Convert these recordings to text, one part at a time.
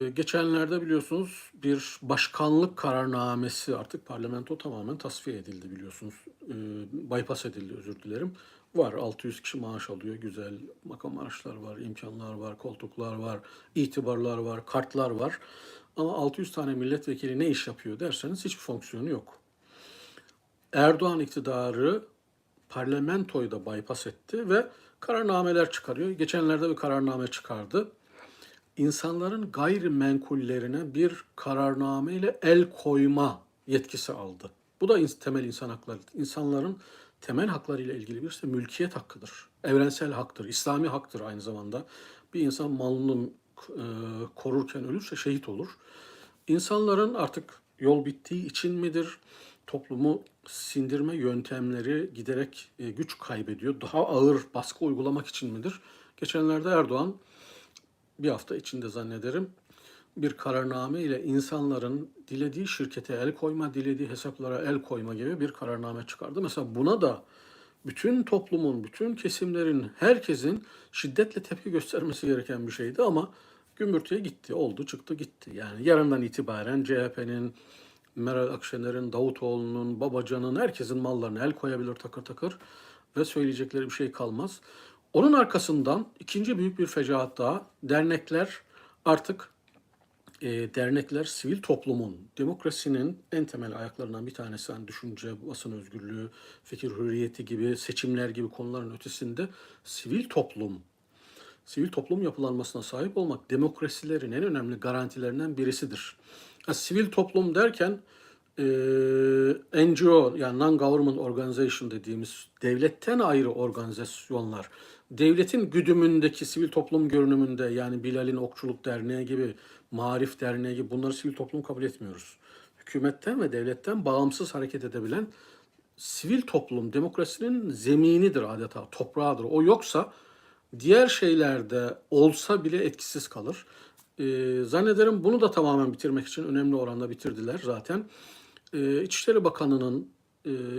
geçenlerde biliyorsunuz bir başkanlık kararnamesi artık parlamento tamamen tasfiye edildi biliyorsunuz. Ee, bypass edildi özür dilerim. Var 600 kişi maaş alıyor. Güzel makam maaşlar var, imkanlar var, koltuklar var, itibarlar var, kartlar var. Ama 600 tane milletvekili ne iş yapıyor derseniz hiçbir fonksiyonu yok. Erdoğan iktidarı parlamentoyu da bypass etti ve kararnameler çıkarıyor. Geçenlerde bir kararname çıkardı. İnsanların gayrimenkullerine bir kararname ile el koyma yetkisi aldı. Bu da temel insan hakları. İnsanların temel hakları ile ilgili bir ise mülkiyet hakkıdır. Evrensel haktır, İslami haktır aynı zamanda. Bir insan malını e, korurken ölürse şehit olur. İnsanların artık yol bittiği için midir? Toplumu sindirme yöntemleri giderek e, güç kaybediyor. Daha ağır baskı uygulamak için midir? Geçenlerde Erdoğan bir hafta içinde zannederim bir kararname ile insanların dilediği şirkete el koyma, dilediği hesaplara el koyma gibi bir kararname çıkardı. Mesela buna da bütün toplumun, bütün kesimlerin, herkesin şiddetle tepki göstermesi gereken bir şeydi ama gümbürtüye gitti, oldu, çıktı, gitti. Yani yarından itibaren CHP'nin, Meral Akşener'in, Davutoğlu'nun, Babacan'ın, herkesin mallarına el koyabilir takır takır ve söyleyecekleri bir şey kalmaz. Onun arkasından ikinci büyük bir fecaat daha. Dernekler artık e, dernekler sivil toplumun, demokrasinin en temel ayaklarından bir tanesi. Hani düşünce, basın özgürlüğü, fikir hürriyeti gibi, seçimler gibi konuların ötesinde sivil toplum, sivil toplum yapılanmasına sahip olmak demokrasilerin en önemli garantilerinden birisidir. Ha, sivil toplum derken e, NGO yani non-government organization dediğimiz devletten ayrı organizasyonlar, devletin güdümündeki sivil toplum görünümünde yani Bilal'in Okçuluk Derneği gibi, Marif Derneği gibi bunları sivil toplum kabul etmiyoruz. Hükümetten ve devletten bağımsız hareket edebilen sivil toplum demokrasinin zeminidir adeta, toprağıdır. O yoksa diğer şeylerde olsa bile etkisiz kalır. Ee, zannederim bunu da tamamen bitirmek için önemli oranda bitirdiler zaten. Ee, İçişleri Bakanı'nın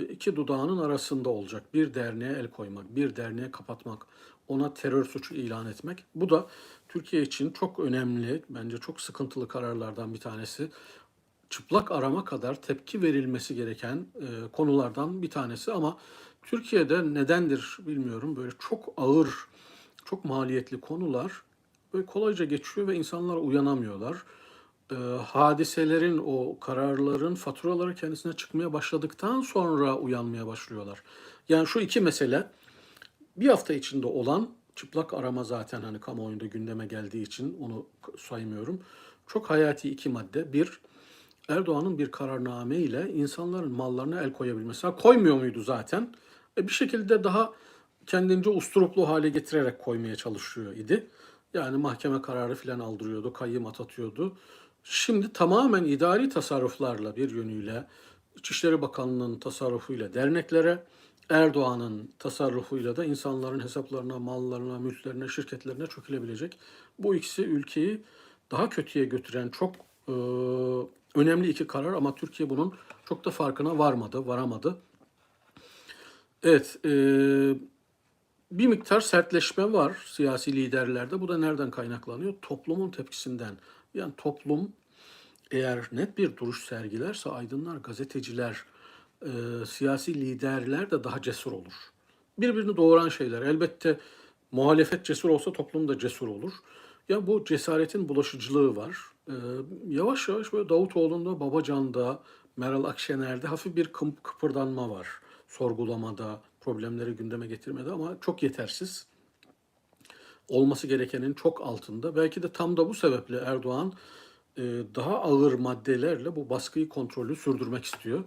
iki dudağının arasında olacak. Bir derneğe el koymak, bir derneğe kapatmak, ona terör suçu ilan etmek. Bu da Türkiye için çok önemli, bence çok sıkıntılı kararlardan bir tanesi. Çıplak arama kadar tepki verilmesi gereken e, konulardan bir tanesi ama Türkiye'de nedendir bilmiyorum böyle çok ağır, çok maliyetli konular böyle kolayca geçiyor ve insanlar uyanamıyorlar. E, hadiselerin, o kararların faturaları kendisine çıkmaya başladıktan sonra uyanmaya başlıyorlar. Yani şu iki mesele bir hafta içinde olan çıplak arama zaten hani kamuoyunda gündeme geldiği için onu saymıyorum. Çok hayati iki madde. Bir, Erdoğan'ın bir kararname ile insanların mallarına el koyabilmesi. Ha, koymuyor muydu zaten? E, bir şekilde daha kendince usturuplu hale getirerek koymaya çalışıyor idi. Yani mahkeme kararı filan aldırıyordu, kayyım atatıyordu. Şimdi tamamen idari tasarruflarla bir yönüyle İçişleri Bakanlığı'nın tasarrufuyla derneklere, Erdoğan'ın tasarrufuyla da insanların hesaplarına, mallarına, mülklerine, şirketlerine çökülebilecek. Bu ikisi ülkeyi daha kötüye götüren çok e, önemli iki karar ama Türkiye bunun çok da farkına varmadı, varamadı. Evet, e, bir miktar sertleşme var siyasi liderlerde. Bu da nereden kaynaklanıyor? Toplumun tepkisinden. Yani toplum eğer net bir duruş sergilerse aydınlar, gazeteciler, e, siyasi liderler de daha cesur olur. Birbirini doğuran şeyler. Elbette muhalefet cesur olsa toplum da cesur olur. Ya bu cesaretin bulaşıcılığı var. E, yavaş yavaş böyle Davutoğlu'nda, Babacan'da, Meral Akşener'de hafif bir kıpırdanma var. Sorgulamada, problemleri gündeme getirmede ama çok yetersiz olması gerekenin çok altında. Belki de tam da bu sebeple Erdoğan e, daha ağır maddelerle bu baskıyı kontrolü sürdürmek istiyor.